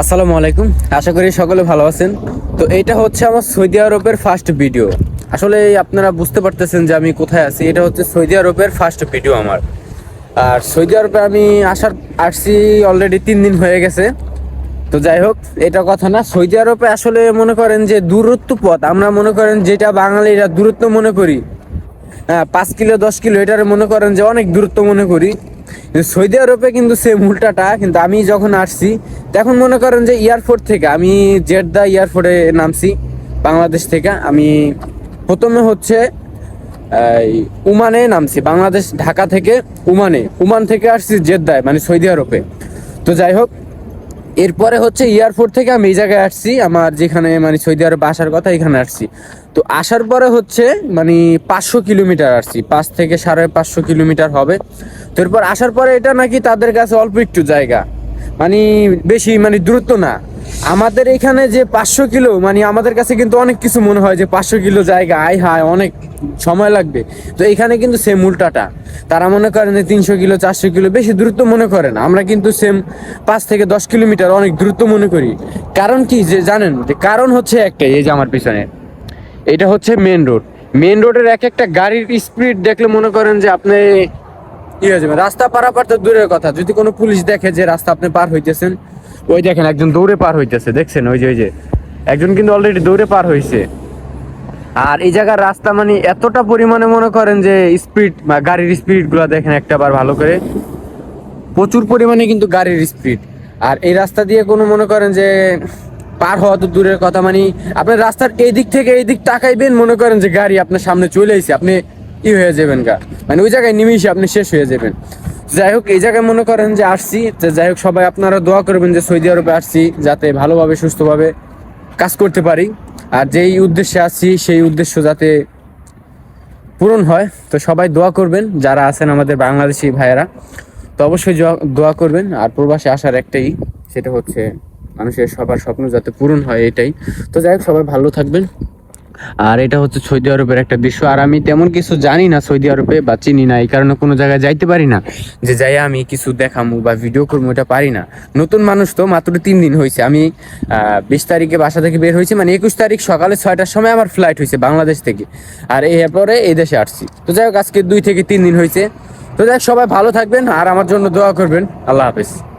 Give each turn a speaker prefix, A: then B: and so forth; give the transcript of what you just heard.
A: আসসালামু আলাইকুম। আশা করি সকলে ভালো আছেন। তো এটা হচ্ছে আমার সৌদি আরবের ফার্স্ট ভিডিও আসলে আপনারা বুঝতে পারতেছেন যে আমি কোথায় আছি। এটা হচ্ছে সৌদি আরবের ফার্স্ট ভিডিও আমার। আর সৌদি আরবে আমি আসার আসছি অলরেডি তিন দিন হয়ে গেছে। তো যাই হোক, এটা কথা না। সৌদি আরবে আসলে মনে করেন যে দূরত্ব পথ। আমরা মনে করেন যেটা বাঙালিরা দূরত্ব মনে করি। হ্যাঁ পাঁচ কিলো, দশ কিলো, এটারে মনে করেন যে অনেক দূরত্ব মনে করি। সৌদি আরবে কিন্তু সে উল্টাটা, কিন্তু আমি যখন আসছি, তখন মনে করেন যে এয়ারপোর্ট থেকে, আমি জেদ্দা এয়ারপোর্টে নামছি, বাংলাদেশ থেকে, আমি প্রথমে হচ্ছে উমানে নামছি, বাংলাদেশ, ঢাকা থেকে উমানে, উমান থেকে আসছি জেদ্দায় মানে সৌদি আরবে। তো যাই হোক এরপরে হচ্ছে এয়ারপোর্ট থেকে আমি এই জায়গায় আসছি, আমার যেখানে মানে সৌদি আরব আসার কথা এখানে আসছি। তো আসার পরে হচ্ছে মানে পাঁচশো কিলোমিটার আসছি, পাঁচ থেকে সাড়ে পাঁচশো কিলোমিটার হবে। তো এরপর আসার পরে এটা নাকি তাদের কাছে অল্প একটু জায়গা। মানে বেশি মানে দূরত্ব না। আমাদের এখানে যে পাঁচশো কিলো মানে আমাদের কাছে কিন্তু অনেক কিছু মনে হয় যে পাঁচশো কিলো জায়গা, আয় হায়, অনেক সময় লাগবে। তো এখানে কিন্তু সেম উল্টাটা। তারা মনে করেন যে তিনশো কিলো, চারশো কিলো বেশি দূরত্ব মনে করেন আমরা কিন্তু সেম পাঁচ থেকে দশ কিলোমিটার অনেক দূরত্ব মনে করি। কারণ কি? যে জানেন, যে কারণ হচ্ছে একটাই, এই যে আমার পিছনে। এটা হচ্ছে মেন রোড মেন রোডের এক একটা গাড়ির স্পিড দেখলে মনে করেন যে আপনি কি হয়ে যাবে রাস্তা পারাপার তো দূরের কথা। যদি কোনো পুলিশ দেখে যে রাস্তা আপনি পার হইতেছেন ওই দেখেন একজন দৌড়ে পার হইতেছে, দেখছেন? ওই যে ওই যে। একজন কিন্তু অলরেডি দৌড়ে পার হইছে। আর এই জায়গার রাস্তা মানে এতটা পরিমাণে মনে করেন যে স্পিড গাড়ির স্পিডগুলা দেখেন একটা বার ভালো করে। প্রচুর পরিমাণে কিন্তু গাড়ির স্পিড আর এই রাস্তা দিয়ে কোনো মনে করেন যে পার হওয়া তো দূরের কথা মানে আপনার রাস্তার এই দিক থেকে এই দিক তাকাইবেন, মনে করেন যে গাড়ি আপনার সামনে চলে এসে আপনি ই হয়ে যাবেন গা। মানে ওই জায়গায় নিমিশে আপনি শেষ হয়ে যাবেন। যাই হোক, এই জায়গায় মনে করেন যে আসছি, তো যাই হোক, সবাই আপনারা দোয়া করবেন যে সৌদি আরবে আসছি, যাতে ভালোভাবে, সুস্থভাবে কাজ করতে পারি। আর যেই উদ্দেশ্যে আসছি, সেই উদ্দেশ্য যাতে পূরণ হয়, তো সবাই দোয়া করবেন, যারা আছেন আমাদের বাংলাদেশি ভাইয়েরা, তো অবশ্যই দোয়া করবেন। আর প্রবাসে আসার একটাই, সেটা হচ্ছে মানুষের সবার স্বপ্ন যাতে পূরণ হয়, এটাই। তো যাই হোক, সবাই ভালো থাকবেন। আর এটা হচ্ছে সৌদি আরবের একটা দৃশ্য আর আমি তেমন কিছু জানি না সৌদি আরবে বা চিনি না, এই কারণে কোনো জায়গায় যাইতে পারি না। যে যাই আমি কিছু দেখামু বা ভিডিও করব এটা পারি না। নতুন মানুষ তো মাত্র তিন দিন হয়েছে আমি বিশ তারিখে বাসা থেকে বের হয়েছি মানে একুশ তারিখ সকালে ছয়টার সময় আমার ফ্লাইট হয়েছে বাংলাদেশ থেকে। আর এরপরে এই দেশে আসছি। তো যাই হোক, আজকে দুই থেকে তিন দিন হয়েছে তো যাই সবাই ভালো থাকবেন আর আমার জন্য দোয়া করবেন। আল্লাহ হাফেজ।